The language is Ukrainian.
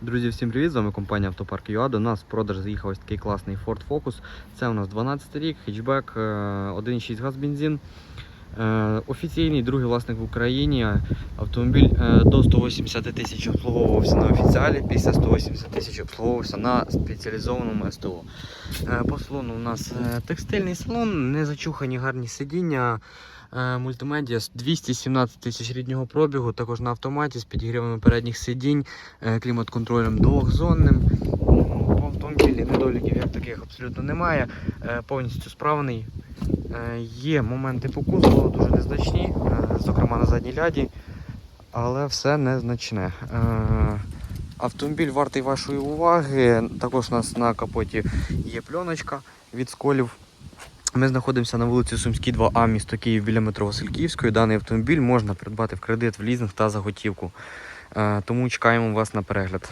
Друзі, всім привіт! З вами компанія Автопарк ЮА. До нас в продаж заїхав такий класний Ford Focus. Це у нас 12 рік, хетчбек, е, 1,6 газ бензин. Е, Офіційний другий власник в Україні. Автомобіль е, до 180 тисяч обслуговувався на офіціалі, після 180 тисяч обслуговувався на спеціалізованому СТО. Е, По салону у нас текстильний салон, не зачухані гарні сидіння. Мультимедіа 217 тисяч ріднього пробігу, також на автоматі з підігрівами передніх сидінь, клімат-контролем двохзонним. В автомобілі недоліків як таких абсолютно немає. Повністю справний. Е, Є моменти по дуже незначні, е, зокрема на задній ляді, але все незначне. Е, Автомобіль вартий вашої уваги. Також у нас на капоті є пленочка від сколів. Ми знаходимося на вулиці Сумській 2А, місто Київ біля метро Васильківської. Даний автомобіль можна придбати в кредит, в лізинг та за готівку. Е, Тому чекаємо вас на перегляд.